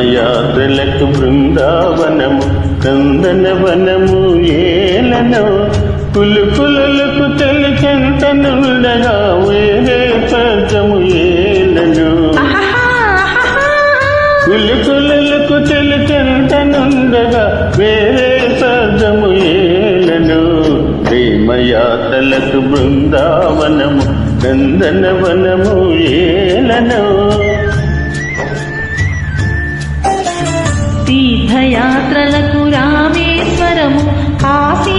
యాత్రలకు బృందావనము కందనవనము ఏలను కులుకులకు తెలి చెంతనుండగా వేరే స్వర్గము ఏలను. కులుకులకు తెలి చెంతనుండగా వేరే స్వర్గము ఏలను. ప్రేమయాత్రలకు బృందావనము నందనవనము ఏలను. యాత్రలకు రామేశ్వరము కాశీ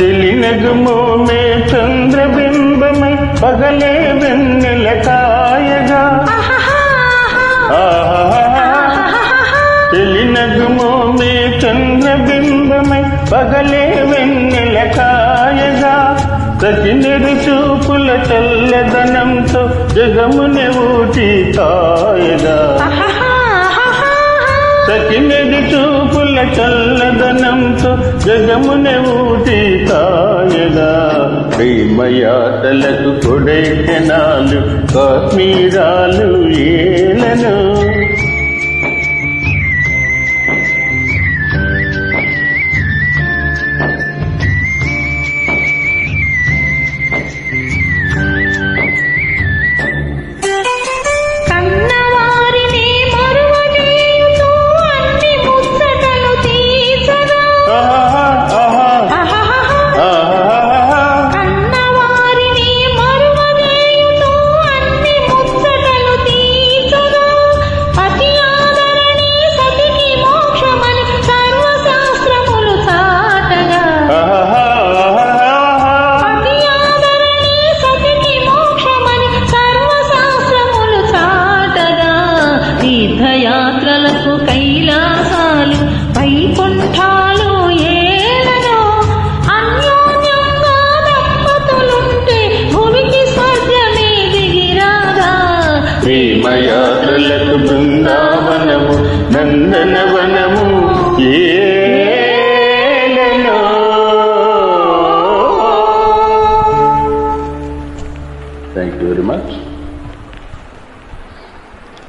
చెలినగుమోమే చంద్రబింబమై పగలే వెన్నెల కాయగా. చెలినగుమోమే చంద్రబింబమై పగలే వెన్నెల కాయగా. ప్రతినిధి చూపుల చల్లదనంతో జగముని ఊటి తాయగా చల్లదనంతో ఊటి తాయగా ప్రేమయాతలకు కొడైకెనాలు కాశ్మీరాలు ఏలను. సరళకు బృందావనము నందనవనము ఏలను థ్యాంక్ యూ వెరీ మచ్